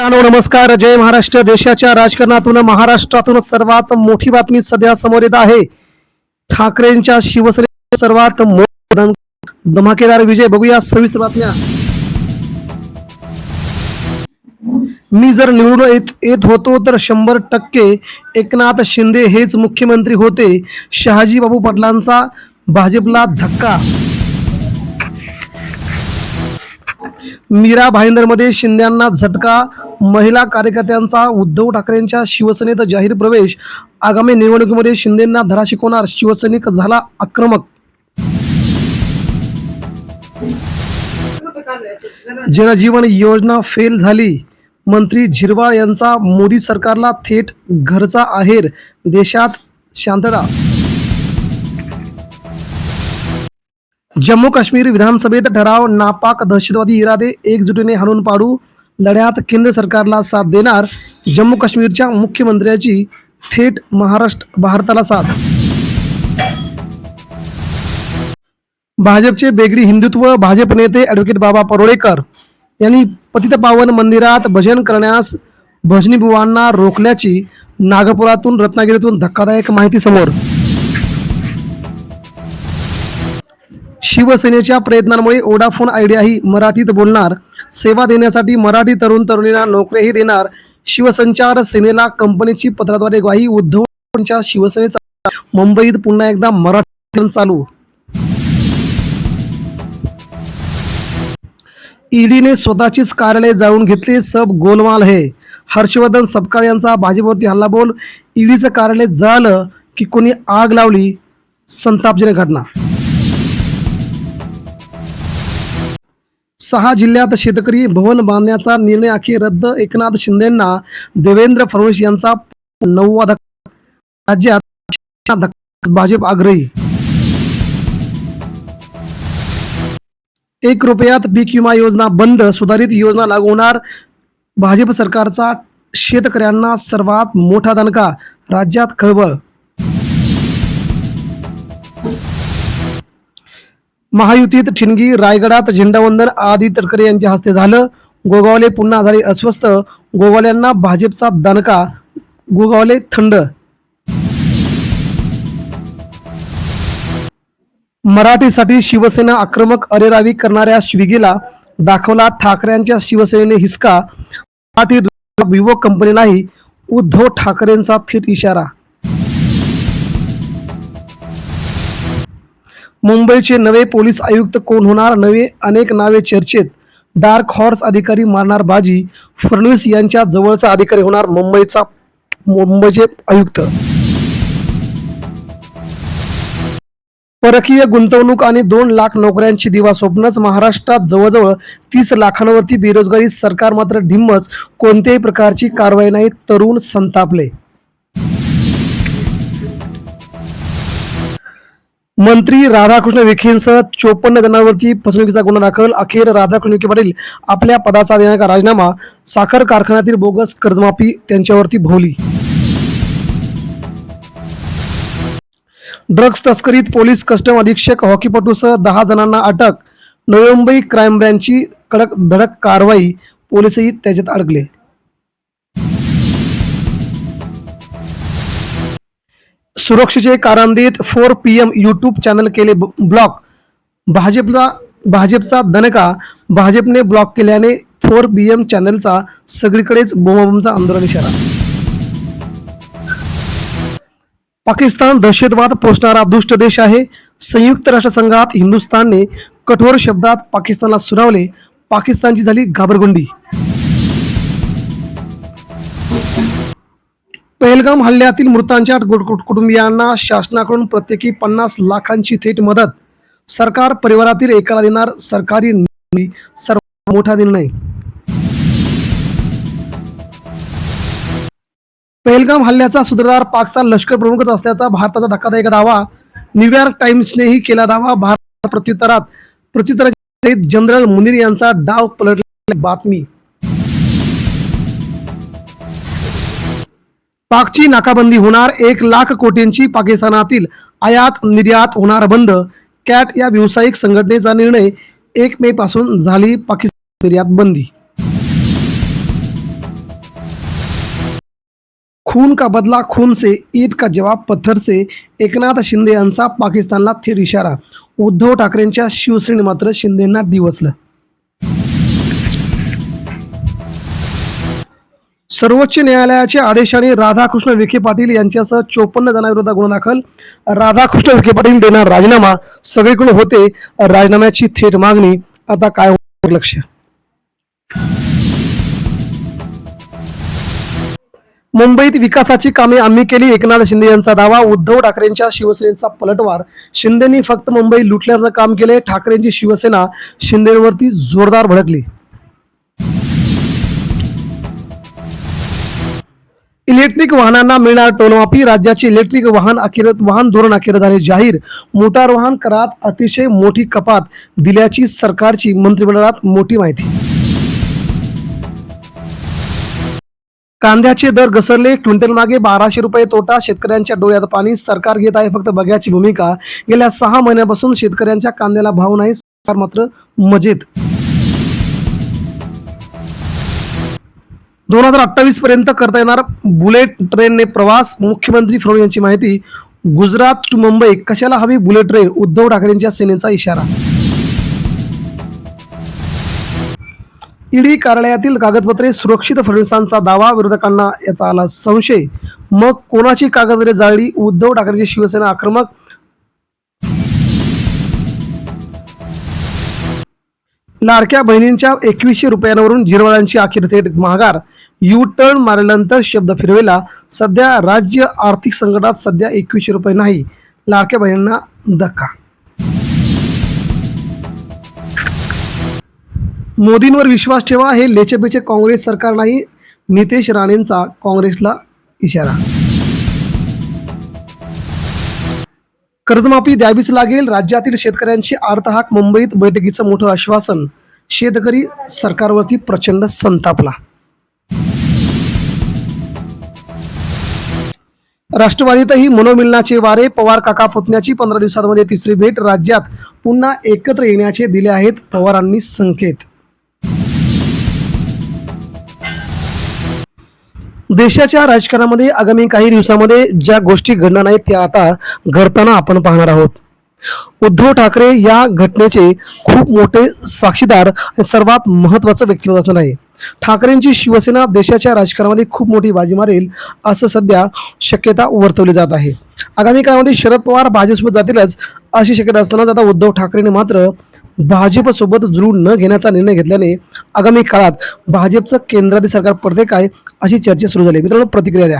मित्रांनो नमस्कार. जय महाराष्ट्र. देशाच्या राजकारणातून महाराष्ट्रातून सर्वात मोठी बातमी सध्या समोर येत आहे. ठाकरेंच्या शिवसेने सर्वात धमाकेदार विजय. बघूया सविस्तर बातम्या. मी जर निवडून येत येत होतो तर शंभर टक्के एकनाथ शिंदे हेच मुख्यमंत्री होते. शहाजी बाबू पाटलांचा भाजपला धक्का. मीरा भाईंदरमध्ये शिंद्यांना झटका महिला कार्यकर्त्यांचा उद्धव ठाकरेंच्या शिवसेनेत जाहीर प्रवेश. आगामी निवडणुकीमध्ये शिंदेंना धडा शिकवणार शिवसैनिक झाला आक्रमक. जनजीवन योजना फेल झाली. मंत्री झिरवाळ यांचा मोदी सरकारला थेट घरचा आहेर. देशात शांतता. जम्मू काश्मीर विधानसभेत ठराव नापाक दहशतवादी इरादे एकजुटीने हाणून पाडू. लढ्यात केंद्र सरकारला साथ देणार जम्मू काश्मीरच्या मुख्यमंत्र्याची थेट महाराष्ट्र भारताला साथ. भाजपचे बेगडी हिंदुत्व भाजप नेते ॲडव्होकेट बाबा परोळेकर यांनी पतितपावन मंदिरात भजन करण्यास भजनीबुवांना रोखल्याची नागपुरातून रत्नागिरीतून धक्कादायक माहिती समोर. शिवसेनेच्या प्रयत्नांमुळे ओडाफोन आयडिया ही मराठीत बोलणार सेवा देण्यासाठी मराठी तरुण तरुणींना नोकऱ्याही देणार. शिवसंचार सेनेला कंपनीची पत्राद्वारे ग्वाही. उद्धवच्या शिवसेनेचा मुंबईत पुन्हा एकदा मराठी चालू. ईडीने स्वतःचीच कार्यालय जाळून घेतले सब गोलमाल हे. हर्षवर्धन सपकाळ यांचा भाजपवरती हल्लाबोल ईडीचं कार्यालय जाळलं की कोणी आग लावली? संतापजनक घटना. सहा जिल्ह्यात शेतकरी भवन बांधण्याचा निर्णय अखेर रद्द. एकनाथ शिंदेंना देवेंद्र फडणवीस यांचा नववा धक्का राज्यात धक्का- भाजप आग्रही. एक रुपयात पीक विमा योजना बंद. सुधारित योजना लागू होणार. भाजप सरकारचा शेतकऱ्यांना सर्वात मोठा दणका. राज्यात खळबळ महायुतीत ठिणगी रायगडात झेंडावंदन आदी तटकरे यांच्या हस्ते झालं. गोगावले पुन्हा झाले अस्वस्थ. गोगावल्यांना भाजपचा दणका गोगावले थंड. मराठीसाठी शिवसेना आक्रमक अरेरावी करणाऱ्या श्विगीला दाखवला ठाकरेंच्या शिवसेनेने हिसका. मराठी युवक कंपनी नाही उद्धव ठाकरेंचा थेट इशारा. मुंबईचे नवे पोलीस आयुक्त कोण होणार? नवे अनेक नावे चर्चेत. डार्क हॉर्स अधिकारी मारणार बाजी. फडणवीस यांच्या जवळचा अधिकारी होणार मुंबईचा मुंबईचे आयुक्त. परकीय गुंतवणूक आणि दोन लाख नोकऱ्यांची दिवा स्वप्नच महाराष्ट्रात जवळजवळ तीस लाखांवरती बेरोजगारी सरकार मात्र ढिम्मच कोणत्याही प्रकारची कारवाई नाही तरुण संतापले. मंत्री राधाकृष्ण विखेंसह चोपन्न जणांवरती फसवणुकीचा गुन्हा दाखल. अखेर राधाकृष्ण विखे पाटील आपल्या पदाचा देण्याचा राजीनामा. साखर कारखान्यातील बोगस कर्जमाफी त्यांच्यावरती भोवली. ड्रग्ज तस्करीत पोलीस कस्टम अधीक्षक हॉकीपटूसह दहा जणांना अटक. नवी मुंबई क्राईम ब्रँचची कडक धडक कारवाई पोलीसही त्याच्यात अडकले. सुरक्षेचे कारांदीत four P M YouTube channel केले ब्लॉक भाजपचा भाजपचा दणका भाजपने ब्लॉक केल्याने फोर पी एम चॅनलचा सगळीकडेच बोमाबोमचा आंदोलन इशारा. पाकिस्तान दहशतवाद पोचणारा दुष्ट देश आहे. संयुक्त राष्ट्रसंघात हिंदुस्थानने कठोर शब्दात पाकिस्तानला सुनावले. पाकिस्तानची झाली घाबरगुंडी. पहलगाम हल्ल्यातील मृतांच्या कुटुंबियांना शासनाकडून प्रत्येकी पन्नास लाखांची थेट मदत. सरकार परिवारातील एकाला देणार सरकारी सर्व सर्वात मोठा निर्णय. पहलगाम हल्ल्याचा सूत्रधार पाकचा लष्कर प्रमुखच असल्याचा भारताचा धक्कादायक दावा. न्यूयॉर्क टाइम्सनेही केला दावा. भारत प्रत्युत्तरात प्रत्युत्तरात जनरल मुनीर यांचा डाव पलटला बातमी. पाकची नाकाबंदी होणार एक लाख कोटींची पाकिस्तानातील आयात निर्यात होणार बंद. कॅट या व्यावसायिक संघटनेचा निर्णय एक मे पासून झाली पाकिस्तान निर्यात बंदी. खून का बदला खून से ईद का जवाब पत्थर से एकनाथ शिंदे यांचा पाकिस्तानला थेट इशारा. उद्धव ठाकरेंच्या शिवसेने मात्र शिंदेंना दिवसलं. सर्वोच्च न्यायालयाच्या आदेशाने राधाकृष्ण विखे पाटील यांच्यासह चोपन्न जणांविरोधात गुन्हा दाखल राधाकृष्ण विखे पाटील देणार राजीनामा. सगळीकडून होते राजीनाम्याची थेट मागणी. आता काय लक्ष. मुंबईत विकासाची कामे आम्ही केली. एकनाथ शिंदे यांचा दावा. उद्धव ठाकरेंच्या शिवसेनेचा पलटवार. शिंदेनी फक्त मुंबई लुटल्याचं काम केले ठाकरेंची शिवसेना शिंदेवरती जोरदार भडकली. इलेक्ट्रिक वाहनांना मिळणार टोलमाफी राज्याचे इलेक्ट्रिक वाहन अखेरत वाहन धोरण अखेर झाले जाहीर. मोटार वाहन करात अतिशय मोठी कपात दिल्याची सरकारची मंत्रिमंडळात मोठी माहिती. कांद्याचे दर घसरले क्विंटल मागे बाराशे रुपये तोटा शेतकऱ्यांच्या डोळ्यात पाणी. सरकार घेत आहे फक्त बघ्याची भूमिका. गेल्या सहा महिन्यापासून शेतकऱ्यांच्या कांद्याला भाव नाही सरकार मात्र मजेत. दोन हजार अठ्ठावीस पर्यंत करता येणार बुलेट ट्रेनने प्रवास. मुख्यमंत्री फडणवीस यांची माहिती गुजरात टू मुंबई कशाला हवी बुलेट ट्रेन? उद्धव ठाकरेंच्या सेनेचा इशारा. ईडी कार्यालयातील कागदपत्रे सुरक्षित फडणवीसांचा दावा विरोधकांना याचा आला संशय. मग कोणाची कागदपत्रे जाळली? उद्धव ठाकरेची शिवसेना आक्रमक. लाडक्या बहिणींच्या एकवीसशे रुपयांवरून जिरवाळांची अखेर थेट महागार. यू टर्न मारल्यानंतर शब्द फिरवेला. सध्या राज्य आर्थिक संकटात सध्या एकवीसशे रुपये नाही. लाडक्या बहिणींना धक्का. मोदींवर विश्वास ठेवा हे लेचेपेचे काँग्रेस सरकार नाही नितेश राणेंचा काँग्रेसला इशारा. कर्जमाफी द्यावीच लागेल राज्यातील शेतकऱ्यांची आर्तहाक मुंबईत बैठकीचं मोठं आश्वासन. शेतकरी सरकारवरती प्रचंड संतापला. राष्ट्रवादीतही मनोमिलनाचे वारे पवार काका पुतण्याची पंधरा दिवसांमध्ये तिसरी भेट. राज्यात पुन्हा एकत्र येण्याचे दिले आहेत पवारांनी संकेत. देशाच्या राजकारणामध्ये आगामी काही दिवसामध्ये ज्या गोष्टी घडणार नाहीत त्या आता घडताना आपण पाहणार आहोत. उद्धव ठाकरे या घटनेचे खूप मोठे साक्षीदार आणि सर्वात महत्वाचं व्यक्तिमत्व असणार आहे. ठाकरेंची शिवसेना देशाच्या राजकारणामध्ये खूप मोठी बाजी मारेल असं सध्या शक्यता वर्तवली जात आहे. आगामी काळामध्ये शरद पवार भाजपसोबत जातीलच अशी शक्यता असतानाच आता उद्धव ठाकरेंनी मात्र भाजपसोबत जुळून न घेण्याचा निर्णय घेतल्याने आगामी काळात भाजपचं केंद्रातील सरकार पडते काय अशी चर्चा सुरू झाली. मित्रांनो प्रतिक्रिया द्या.